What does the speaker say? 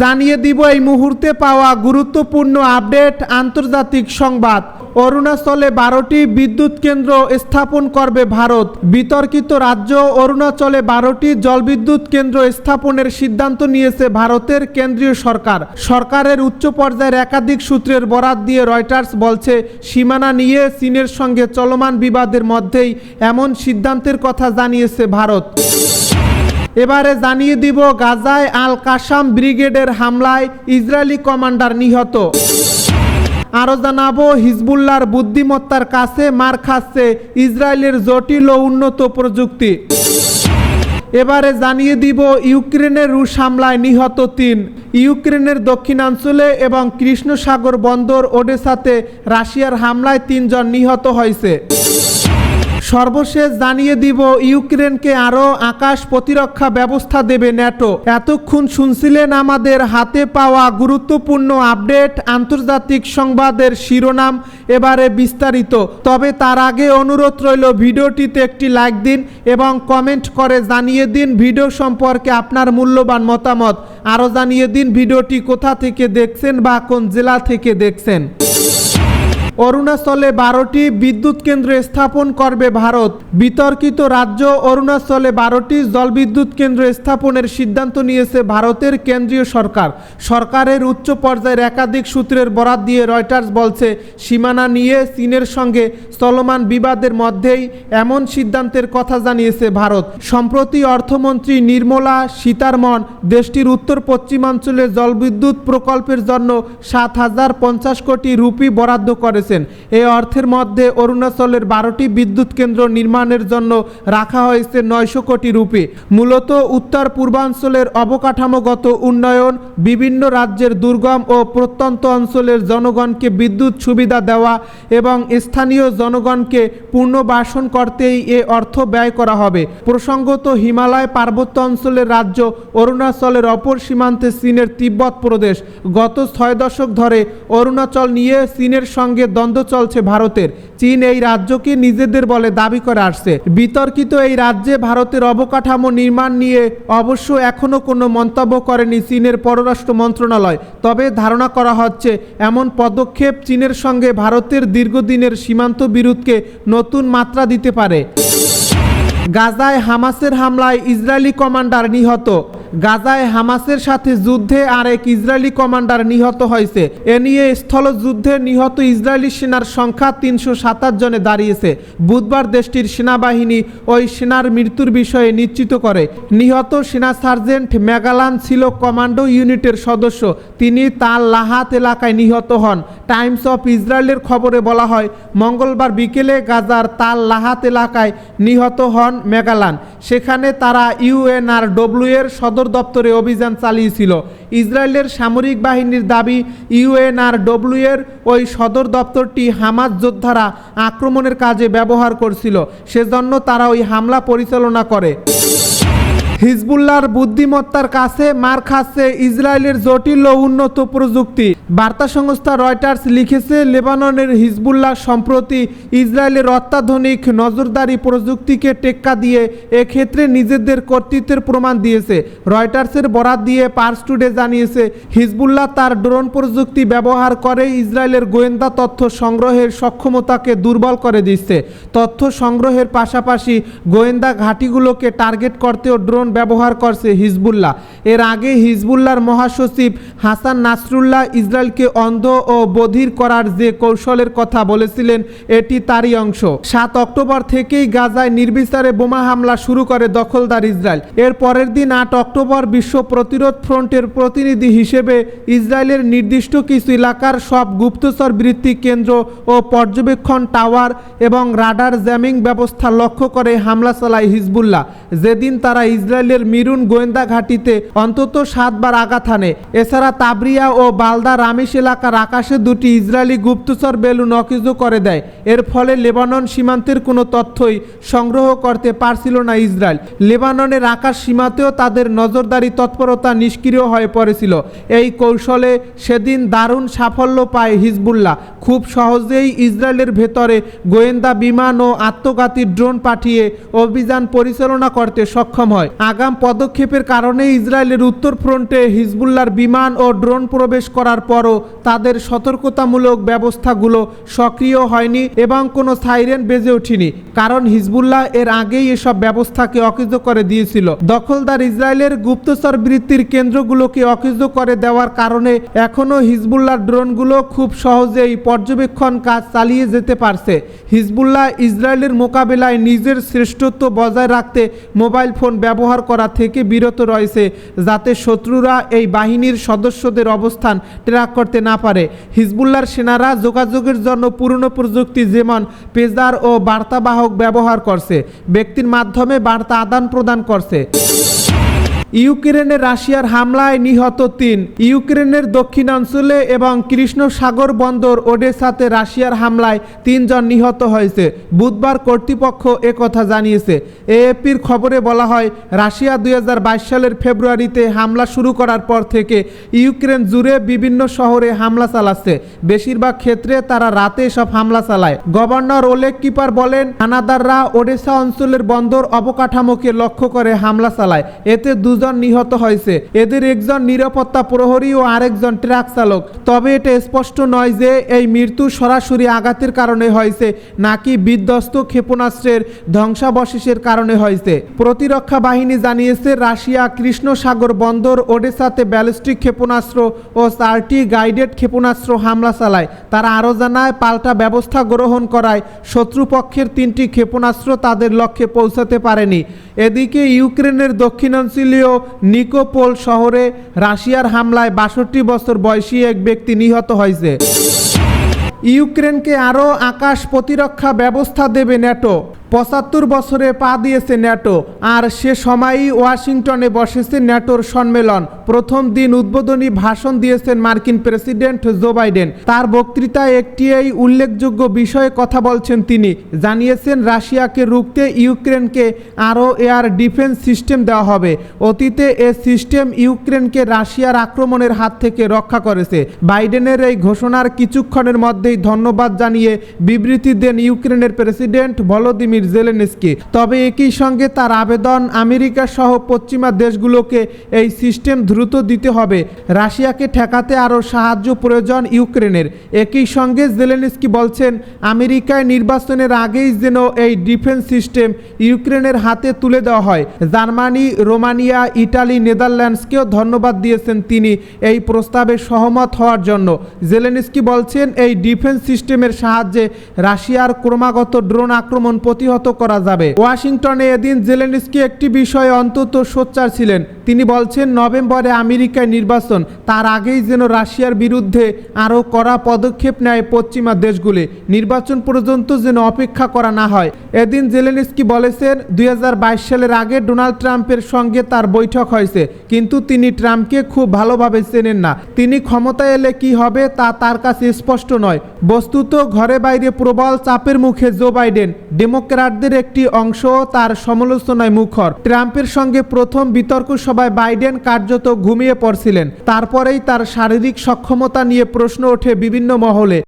জানিয়ে দিব এই মুহূর্তে পাওয়া গুরুত্বপূর্ণ আপডেট আন্তর্জাতিক সংবাদ। অরুণাচলে বারোটি বিদ্যুৎ কেন্দ্র স্থাপন করবে ভারত। বিতর্কিত রাজ্য অরুণাচলে বারোটি জলবিদ্যুৎ কেন্দ্র স্থাপনের সিদ্ধান্ত নিয়েছে ভারতের কেন্দ্রীয় সরকার। সরকারের উচ্চ পর্যায়ের একাধিক সূত্রের বরাত দিয়ে রয়টার্স বলছে, সীমানা নিয়ে চীনের সঙ্গে চলমান বিবাদের মধ্যেই এমন সিদ্ধান্তের কথা জানিয়েছে ভারত। এবারে জানিয়ে দিব গাজায় আল কাসাম ব্রিগেডের হামলায় ইসরায়েলি কমান্ডার নিহত। আরও জানাব হিজবুল্লার বুদ্ধিমত্তার কাছে মার খাচ্ছে ইসরায়েলের জটিল ও উন্নত প্রযুক্তি। এবারে জানিয়ে দিব, ইউক্রেনের রুশ হামলায় নিহত তিন। ইউক্রেনের দক্ষিণাঞ্চলে এবং কৃষ্ণ সাগর বন্দর ওডেসাতে রাশিয়ার হামলায় তিনজন নিহত হয়েছে। সর্বশেষ জানিয়ে দিব, ইউক্রেনকে আরও আকাশ প্রতিরক্ষা ব্যবস্থা দেবে ন্যাটো। এতক্ষণ শুনছিলেন আমাদের হাতে পাওয়া গুরুত্বপূর্ণ আপডেট, আন্তর্জাতিক সংবাদের শিরোনাম এবারে বিস্তারিত। তবে তার আগে অনুরোধ রইল, ভিডিওটিতে একটি লাইক দিন এবং কমেন্ট করে জানিয়ে দিন ভিডিও সম্পর্কে আপনার মূল্যবান মতামত। আরও জানিয়ে দিন ভিডিওটি কোথা থেকে দেখছেন বা কোন জেলা থেকে দেখছেন। অরুণাচলে বারোটি বিদ্যুৎ কেন্দ্র স্থাপন করবে ভারত। বিতর্কিত রাজ্য অরুণাচলে বারোটি জলবিদ্যুৎ কেন্দ্র স্থাপনের সিদ্ধান্ত নিয়েছে ভারতের কেন্দ্রীয় সরকার। সরকারের উচ্চ পর্যায়ের একাধিক সূত্রের বরাত দিয়ে রয়টার্স বলছে, সীমানা নিয়ে চীনের সঙ্গে চলমান বিবাদের মধ্যেই এমন সিদ্ধান্তের কথা জানিয়েছে ভারত। সম্প্রতি অর্থমন্ত্রী নির্মলা সীতারমন দেশটির উত্তর পশ্চিমাঞ্চলে জলবিদ্যুৎ প্রকল্পের জন্য সাত হাজার পঞ্চাশ কোটি রুপি বরাদ্দ করেছেন। এই অর্থের মধ্যে অরুণাচলের বারোটি বিদ্যুৎ কেন্দ্র নির্মাণের জন্য রাখা হয়েছে নয়শো কোটি রুপি। মূলত উত্তর পূর্বাঞ্চলের অবকাঠামোগত উন্নয়ন, বিভিন্ন রাজ্যের দুর্গম ও প্রত্যন্ত অঞ্চলের জনগণকে বিদ্যুৎ সুবিধা দেওয়া এবং স্থানীয় জনগণকে পুনর্বাসন করতেই এ অর্থ ব্যয় করা হবে। প্রসঙ্গত হিমালয় পার্বত্য অঞ্চলের রাজ্য অরুণাচলের অপর সীমান্তে চীনের তিব্বত প্রদেশ। গত ছয় দশক ধরে অরুণাচল নিয়ে চীনের সঙ্গে দ্বন্দ্ব চলছে ভারতের। চীন এই রাজ্যকে নিজেদের বলে দাবি করে আসছে। বিতর্কিত এই রাজ্যে ভারতের অবকাঠামো নির্মাণ নিয়ে অবশ্য এখনও কোনো মন্তব্য করেনি চীনের পররাষ্ট্র মন্ত্রণালয়। তবে ধারণা করা হচ্ছে, এমন পদক্ষেপ চীনের সঙ্গে ভারতের দীর্ঘদিনের সীমান্ত বিরোধকে নতুন মাত্রা দিতে পারে। গাজায় হামাসের হামলায় ইসরায়েলি কমান্ডার নিহত। গাজায় হামাসের সাথে যুদ্ধে আরেক ইসরায়েলি কমান্ডার নিহত হয়েছে। এ নিয়ে স্থলযুদ্ধে নিহত ইসরায়েলি সেনার সংখ্যা তিনশো সাতাশ জনে দাঁড়িয়েছে। বুধবার দেশটির সেনাবাহিনী ওই সেনার মৃত্যুর বিষয়ে নিশ্চিত করে। নিহত সেনা সার্জেন্ট মেগালান ছিল কমান্ডো ইউনিটের সদস্য। তিনি তার লাহাত এলাকায় নিহত হন। টাইমস অফ ইসরায়েলের খবরে বলা হয়, মঙ্গলবার বিকেলে গাজার তাল লাহাত এলাকায় নিহত হন মেগালান সেখানে তারা ইউএনআরডব্লিউ এর সদর দপ্তরে অভিযান চালিয়েছিল। ইসরায়েলের সামরিক বাহিনীর দাবি ইউএনআরডব্লিউ এর ওই সদর দপ্তরটি হামাজ যোদ্ধারা আক্রমণের কাজে ব্যবহার করছিল। সেজন্য তারা ওই হামলা পরিচালনা করে। হিজবুল্লাহর বুদ্ধিমত্তার কাছে মার খাচ্ছে ইসরায়েলের জটিল ও উন্নত প্রযুক্তি। বার্তা সংস্থা রয়টার্স লিখেছে, লেবাননের হিজবুল্লাহ সম্প্রতি ইসরায়েলের অত্যাধুনিক নজরদারি প্রযুক্তিকে টেক্কা দিয়ে এক্ষেত্রে নিজেদের কর্তৃত্বের প্রমাণ দিয়েছে। রয়টার্সের বরাত দিয়ে পার্স টুডে জানিয়েছে, হিজবুল্লাহ তার ড্রোন প্রযুক্তি ব্যবহার করে ইসরায়েলের গোয়েন্দা তথ্য সংগ্রহের সক্ষমতাকে দুর্বল করে দিচ্ছে। তথ্য সংগ্রহের পাশাপাশি গোয়েন্দা ঘাঁটিগুলোকে টার্গেট করতেও ড্রোন ব্যবহার করছে হিজবুল্লাহ। এর আগে হিজবুল্লাহর মহাসচিব হাসান নাসরুল্লাহ ইসরায়েলকে অন্ধ ও বধির করার যে কৌশলের কথা বলেছিলেন, এটি তারই অংশ। সাত অক্টোবর থেকেই গাজায় নির্বিচারে বোমা হামলা শুরু করে দখলদার ইসরায়েল। এর পরের দিন আট অক্টোবর বিশ্ব প্রতিরোধ ফ্রন্টের প্রতিনিধি হিসেবে ইসরায়েলের নির্দিষ্ট কিছু এলাকার সব গুপ্তচর বৃত্তি কেন্দ্র ও পর্যবেক্ষণ টাওয়ার এবং রাডার জ্যামিং ব্যবস্থা লক্ষ্য করে হামলা চালায় হিজবুল্লাহ। যেদিন তারা ইসরায়েলের মিরুন গোয়েন্দা ঘাঁটিতে অন্তত সাতবার আঘাত হানে। এছাড়া তাবরিয়া ও বালদা রামিস এলাকার আকাশে দুটি ইসরায়েলি গুপ্তচর বেলুন অকেজো করে দেয়। এর ফলে লেবানন সীমান্তের কোনো তথ্যই সংগ্রহ করতে পারছিল না ইসরায়েল। লেবাননের আকাশ সীমাতেও তাদের নজরদারি তৎপরতা নিষ্ক্রিয় হয়ে পড়েছিল। এই কৌশলে সেদিন দারুণ সাফল্য পায় হিজবুল্লাহ। খুব সহজেই ইসরায়েলের ভেতরে গোয়েন্দা বিমান ও আত্মঘাতী ড্রোন পাঠিয়ে অভিযান পরিচালনা করতে সক্ষম হয়। আগাম পদক্ষেপের কারণে ইসরায়েলের উত্তর ফ্রন্টে হিজবুল্লার বিমান ও ড্রোন প্রবেশ করার পরও তাদের সতর্কতামূলক ব্যবস্থাগুলো সক্রিয় হয়নি এবং কোনো সাইরেন বেজে ওঠেনি, কারণ হিজবুল্লাহ এর আগেই এসব ব্যবস্থাকে অকেজ করে দিয়েছিল। দখলদার ইসরায়েলের গুপ্তচর বৃত্তির কেন্দ্রগুলোকে অকেজ করে দেওয়ার কারণে এখনও হিজবুল্লাহর ড্রোনগুলো খুব সহজেই পর্যবেক্ষণ কাজ চালিয়ে যেতে পারছে। হিজবুল্লাহ ইসরায়েলের মোকাবেলায় নিজের শ্রেষ্ঠত্ব বজায় রাখতে মোবাইল ফোন ব্যবহার করা থেকে বিরত রয়েছে, যাতে শত্রুরা এই বাহিনীর সদস্যদের অবস্থান ট্র্যাক করতে না পারে। হিজবুল্লার সেনারা যোগাযোগের জন্য পুরনো প্রযুক্তি যেমন পেজার ও বার্তাবাহক ব্যবহার করছে, ব্যক্তির মাধ্যমে বার্তা আদান প্রদান করছে। ইউক্রেনে রাশিয়ার হামলায় নিহত তিন। ইউক্রেনের দক্ষিণাঞ্চলে এবং কৃষ্ণ সাগর বন্দর ওডেসাতে রাশিয়ার হামলায় তিনজন নিহত হয়েছে। বুধবার কর্তৃপক্ষ একথা জানিয়েছে। এএপির খবরে বলা হয়, রাশিয়া দুই হাজার বাইশ সালের ফেব্রুয়ারিতে হামলা শুরু করার পর থেকে ইউক্রেন জুড়ে বিভিন্ন শহরে হামলা চালাচ্ছে। বেশিরভাগ ক্ষেত্রে তারা রাতে সব হামলা চালায়। গভর্নর ওলেক কিপার বলেন হানাদাররা ওডেসা অঞ্চলের বন্দর অবকাঠামোকে লক্ষ্য করে হামলা চালায়। এতে দুজন নিহত হয়েছে। এদের একজন নিরাপত্তা প্রহরী ও আরেকজন ট্রাক চালক। তবে এটা স্পষ্ট নয় যে এই মৃত্যু সরাসরি আঘাতের কারণে হয়েছে, নাকি বিধ্বস্ত ক্ষেপণাস্ত্রের ধ্বংসাবশেষের কারণে হয়েছে। প্রতিরক্ষা বাহিনী জানিয়েছে, রাশিয়া কৃষ্ণ সাগর বন্দর ওডেসাতে ব্যালিস্টিক ক্ষেপণাস্ত্র ও চারটি গাইডেড ক্ষেপণাস্ত্র হামলা চালায়। তারা আরও জানায়, পাল্টা ব্যবস্থা গ্রহণ করায় শত্রুপক্ষের তিনটি ক্ষেপণাস্ত্র তাদের লক্ষ্যে পৌঁছাতে পারেনি। এদিকে ইউক্রেনের দক্ষিণাঞ্চলীয় নিকোপোল শহরে রাশিয়ার হামলায় বাষট্টি বছর বয়সী এক ব্যক্তি নিহত হয়েছে। ইউক্রেনকে আরও আকাশ প্রতিরক্ষা ব্যবস্থা দেবে ন্যাটো। পঁচাত্তর বছরে পা দিয়েছে ন্যাটো, আর সে সময়ই ওয়াশিংটনে বসেছে ন্যাটোর সম্মেলন। প্রথম দিন উদ্বোধনী ভাষণ দিয়েছেন মার্কিন প্রেসিডেন্ট জো বাইডেন। তার বক্তৃতায় একটি এই উল্লেখযোগ্য বিষয়ে কথা বলছেন তিনি। জানিয়েছেন, রাশিয়াকে রুখতে ইউক্রেনকে আরও এয়ার ডিফেন্স সিস্টেম দেওয়া হবে। অতীতে এ সিস্টেম ইউক্রেনকে রাশিয়ার আক্রমণের হাত থেকে রক্ষা করেছে। বাইডেনের এই ঘোষণার কিছুক্ষণের মধ্যেই ধন্যবাদ জানিয়ে বিবৃতি দেন ইউক্রেনের প্রেসিডেন্ট ভলোদিমির জেলেনস্কি। তবে একই সঙ্গে তার আবেদন আমেরিকা সহ পশ্চিমা দেশগুলোকে এই সিস্টেম দ্রুত দিতে হবে। রাশিয়াকে ঠেকাতে আরও সাহায্য প্রয়োজন ইউক্রেনের। একই সঙ্গে জেলেনস্কি বলছেন, আমেরিকায় নির্বাচনের আগেই যেন এই ডিফেন্স সিস্টেম ইউক্রেনের হাতে তুলে দেওয়া হয়। জার্মানি, রোমানিয়া, ইটালি, নেদারল্যান্ডসকেও ধন্যবাদ দিয়েছেন তিনি এই প্রস্তাবে সহমত হওয়ার জন্য। জেলেনস্কি বলছেন, এই ডিফেন্স সিস্টেমের সাহায্যে রাশিয়ার ক্রমাগত ড্রোন আক্রমণ প্রতিহত করা যাবে। ওয়াশিংটনে এদিন জেলেনস্কি একটি বিষয়ে অন্তত সোচ্চার ছিলেন। তিনি বলছেন, নভেম্বরে আমেরিকায় নির্বাচন, তার আগেই যেন রাশিয়ার বিরুদ্ধে আরও কড়া পদক্ষেপ নেয় পশ্চিমা দেশগুলি। নির্বাচন পর্যন্ত যেন অপেক্ষা করা না হয়। এদিন জেলেনস্কি বলেছেন, দুই হাজার বাইশ সালের আগে ডোনাল্ড ট্রাম্পের সঙ্গে তার বৈঠক হয়েছে, কিন্তু তিনি ট্রাম্পকে খুব ভালোভাবে চেনেন না। তিনি ক্ষমতায় এলে কি হবে তা তার কাছে স্পষ্ট নয়। বস্তুত ঘরে বাইরে প্রবল চাপের মুখে জো বাইডেন ডেমোক্র্যাটদের একটি অংশ তার সমালোচনায় মুখর। ট্রাম্পের সঙ্গে প্রথম বিতর্ক সভায় বাইডেন কার্যত ঘুমিয়ে পড়ছিলেন। তারপরেই তার শারীরিক সক্ষমতা নিয়ে প্রশ্ন ওঠে বিভিন্ন মহলে।